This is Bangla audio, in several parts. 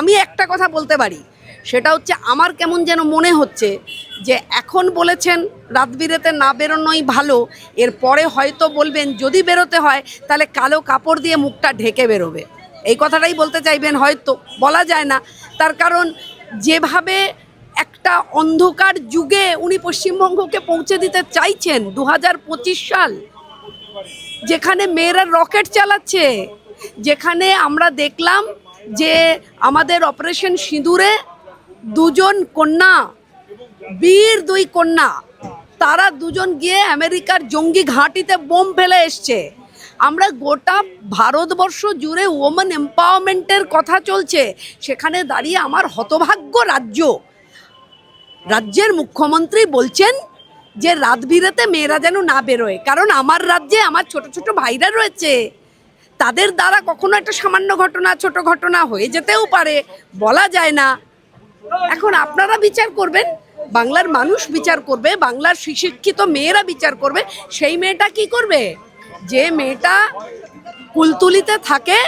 আমি একটা কথা বলতে পারি। সেটা হচ্ছে আমার কেমন যেন মনে হচ্ছে যে এখন বলেছেন রাত বিরেতে না বেরোনোই ভালো, এরপরে হয়তো বলবেন যদি বেরোতে হয় তাহলে কালো কাপড় দিয়ে মুখটা ঢেকে বেরোবে। এই কথাটাই বলতে চাইবেন হয়তো, বলা যায় না। তার কারণ যেভাবে একটা অন্ধকার যুগে উনি পশ্চিমবঙ্গকে পৌঁছে দিতে চাইছেন দু হাজার পঁচিশ সাল, যেখানে মেয়েরা রকেট চালাচ্ছে, যেখানে আমরা দেখলাম যে আমাদের অপারেশন সিঁদুরে দুজন কন্যা, বীর দুই কন্যা, তারা দুজন গিয়ে আমেরিকার জঙ্গি ঘাঁটিতে বোম ফেলে এসছে। আমরা গোটা ভারতবর্ষ জুড়ে ওমেন এম্পাওয়ারমেন্টের কথা চলছে। সেখানে দাঁড়িয়ে আমার হতভাগ্য রাজ্য। রাজ্যের মুখ্যমন্ত্রী বলছেন যে রাত বিরেতে মেয়েরা যেন না বেরোয়। কারণ আমার রাজ্যে আমার ছোট ছোট ভাইরা রয়েছে। তাদের দ্বারা কখনো একটা সামান্য ঘটনা, ছোট ঘটনা হয়ে যেতেও পারে, বলা যায় না। এখন আপনারা বিচার করবেন, বাংলার মানুষ বিচার করবে, বাংলার সুশিক্ষিত মেয়েরা বিচার করবে, সেই মেয়েটা কি করবে? যে মেয়েটা কুলতুলিতে থাকে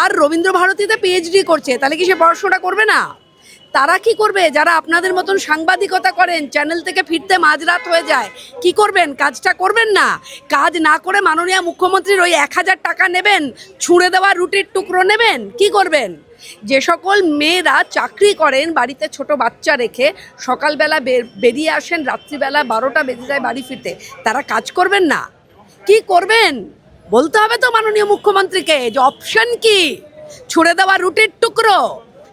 আর রবীন্দ্র ভারতীতে পিএইচডি করছে, তাহলে কি সে পড়াশোনা করবে না? তারা কি করবে? যারা আপনাদের মতন সাংবাদিকতা করেন চ্যানেল থেকে ফিরতে মাঝরাত হয়ে যায়, কি করবেন? কাজটা করবেন না? কাজ না করে মাননীয় মুখ্যমন্ত্রীর ওই এক হাজার টাকা নেবেন, ছুঁড়ে দেওয়া রুটির টুকরো নেবেন, কি করবেন? যে সকল মেয়েরা চাকরি করেন বাড়িতে ছোট বাচ্চা রেখে সকালবেলা বেরিয়ে আসেন, রাত্রিবেলা বারোটা বেজে যায় বাড়ি ফিরতে, তারা কাজ করবেন না? কি করবেন? বলতে হবে তো মাননীয় মুখ্যমন্ত্রীকে যে অপশন কি? ছুড়ে দেওয়া রুটির টুকরো।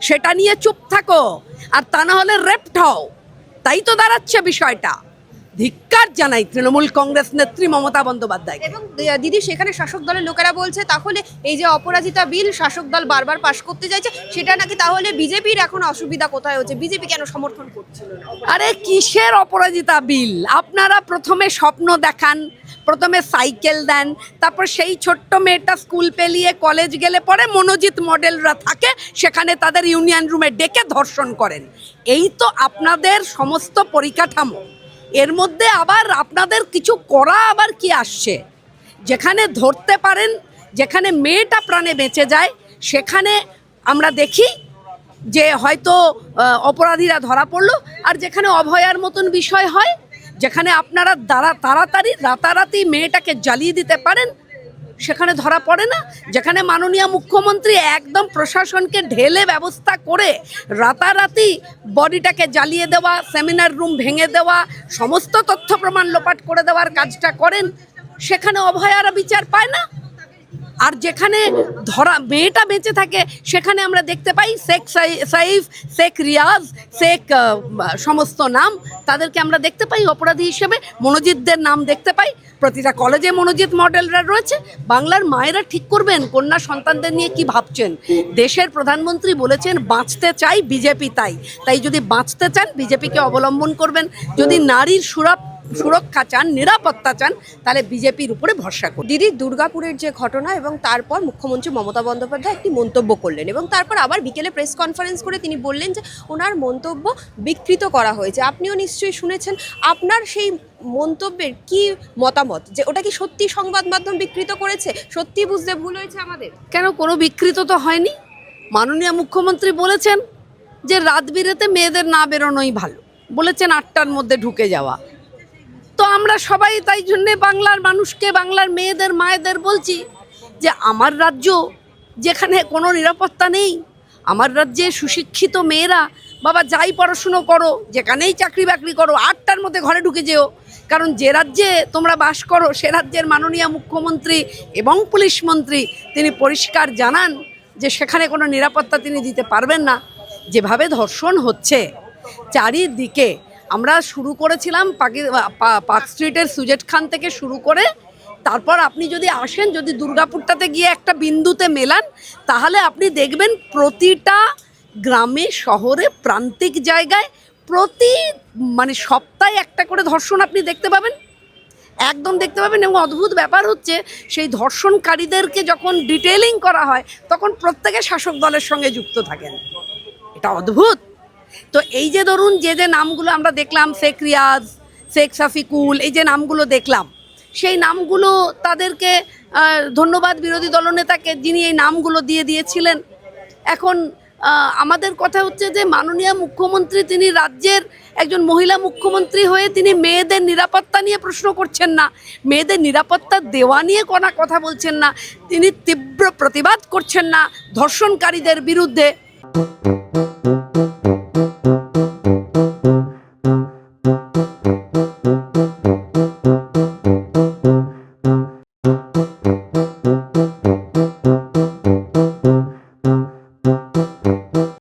সেটা নিয়ে চুপ থাকো আর তা না হলে রেপ্ট হও। তাই তো দাঁড়াচ্ছে বিষয়টা। ধিক্কার জানাই তৃণমূল কংগ্রেস নেত্রী মমতা বন্দ্যোপাধ্যায় এবং দিদি সেখানে শাসক দলের লোকেরা বলছে তাহলে এই যে অপরাজিতা বিল শাসক দল বারবার পাশ করতে চাইছে সেটা নাকি তাহলে বিজেপির এখন অসুবিধা কোথায় হচ্ছে? বিজেপি কেন সমর্থন করছিল আরে কিসের অপরাজিতা বিল? আপনারা প্রথমে স্বপ্ন দেখান প্রথমে সাইকেল দেন তারপর সেই ছোট্ট মেয়েটা স্কুল পেলিয়ে কলেজ গেলে পরে মনোজিৎ মডেলরা থাকে সেখানে তাদের ইউনিয়ন রুমে ডেকে ধর্ষণ করেন। এই তো আপনাদের সমস্ত পরিকাঠামো। এর মধ্যে আবার আপনাদের কিছু করা আবার কি আসছে? যেখানে ধরতে পারেন, যেখানে মেয়েটা প্রাণে বেঁচে যায়, সেখানে আমরা দেখি যে হয়তো অপরাধীরা ধরা পড়ল, আর যেখানে অভয়ার মতন বিষয় হয়, যেখানে আপনারা দ্বারা, তাড়াতাড়ি, রাতারাতি মেয়েটাকে জ্বালিয়ে দিতে পারেন সেখানে ধরা পড়ে না। যেখানে মাননীয় মুখ্যমন্ত্রী একদম প্রশাসনকে ঢেলে ব্যবস্থা করে রাতারাতি বডিটাকে জ্বালিয়ে দেওয়া, সেমিনার রুম ভেঙে দেওয়া, সমস্ত তথ্য প্রমাণ লোপাট করে দেওয়ার কাজটা করেন, সেখানে অভয়ারা বিচার পায় না। আর যেখানে ধরা, মেয়েটা বেঁচে থাকে, সেখানে আমরা দেখতে পাই শেখ সাই- সাইফ, শেখ রিয়াজ, শেখ সমস্ত নাম। তাদেরকে আমরা দেখতে পাই অপরাধী হিসেবে। মনোজিৎদের নাম দেখতে পাই। প্রতিটা কলেজে মনোজিৎ মডেলরা রয়েছে। বাংলার মায়েরা ঠিক করবেন, কন্যা সন্তানদের নিয়ে কি ভাবছেন? দেশের প্রধানমন্ত্রী বলেছেন, বাঁচতে চাই, বিজেপি তাই। তাই যদি বাঁচতে চান, বিজেপিকে অবলম্বন করবেন। যদি নারীর সুরপ সুরক্ষা চান, নিরাপত্তা চান, তাহলে বিজেপির উপরে ভরসা করুন। দিদি, দুর্গাপুরের যে ঘটনা এবং তারপর মুখ্যমন্ত্রী মমতা বন্দ্যোপাধ্যায় একটি মন্তব্য করলেন এবং তারপর আবার বিকেলে প্রেস কনফারেন্স করে তিনি বললেন যে, ওনার মন্তব্য বিকৃত করা হয়েছে। আপনিও নিশ্চয়ই শুনেছেন, আপনার সেই মন্তব্যের কি মতামত? যে ওটা কি সত্যি সংবাদ মাধ্যম বিকৃত করেছে? সত্যি বুঝতে ভুল হয়েছে আমাদের? কেন কোনো বিকৃত তো হয়নি? মাননীয় মুখ্যমন্ত্রী বলেছেন যে, রাত বিরেতে মেয়েদের না বেরোনোই ভালো। বলেছেন আটটার মধ্যে ঢুকে যাওয়া। আমরা সবাই তাই জন্যে বাংলার মানুষকে, বাংলার মেয়েদের, মায়েদের বলছি যে আমার রাজ্য যেখানে কোনো নিরাপত্তা নেই, আমার রাজ্যে সুশিক্ষিত মেয়েরা, বাবা যাই পড়াশুনো করো, যেখানেই চাকরি বাকরি করো, আটটার মধ্যে ঘরে ঢুকে যেও। কারণ যে রাজ্যে তোমরা বাস করো, সে রাজ্যের মাননীয় মুখ্যমন্ত্রী এবং পুলিশ মন্ত্রী তিনি পরিষ্কার জানান যে সেখানে কোনো নিরাপত্তা তিনি দিতে পারবেন না। যেভাবে ধর্ষণ হচ্ছে, চারিদিকে আমরা শুরু করেছিলাম পাকি পার্ক স্ট্রিটের সুজেট খান থেকে শুরু করে, তারপর আপনি যদি আসেন, যদি দুর্গাপুরটাতে গিয়ে একটা বিন্দুতে মেলান, তাহলে আপনি দেখবেন প্রতিটা গ্রামে, শহরে, প্রান্তিক জায়গায় প্রতি মানে সপ্তাহে একটা করে ধর্ষণ আপনি দেখতে পাবেন। একদম দেখতে পাবেন এবং অদ্ভুত ব্যাপার হচ্ছে, সেই ধর্ষণকারীদেরকে যখন ডিটেলিং করা হয়, তখন প্রত্যেকে শাসক দলের সঙ্গে যুক্ত থাকেন। এটা অদ্ভুত! তো এই যে ধরুন যে যে নামগুলো আমরা দেখলাম, শেখ রিয়াজ, শেখ সাফিকুল এই যে নামগুলো দেখলাম, সেই নামগুলো তাদেরকে ধন্যবাদ বিরোধী দলনেতাকে যিনি এই নামগুলো দিয়ে দিয়েছিলেন। এখন আমাদের কথা হচ্ছে যে মাননীয় মুখ্যমন্ত্রী তিনি রাজ্যের একজন মহিলা মুখ্যমন্ত্রী হয়ে তিনি মেয়েদের নিরাপত্তা নিয়ে প্রশ্ন করছেন না। মেয়েদের নিরাপত্তা দেওয়া নিয়ে কোনো কথা বলছেন না। তিনি তীব্র প্রতিবাদ করছেন না ধর্ষণকারীদের বিরুদ্ধে।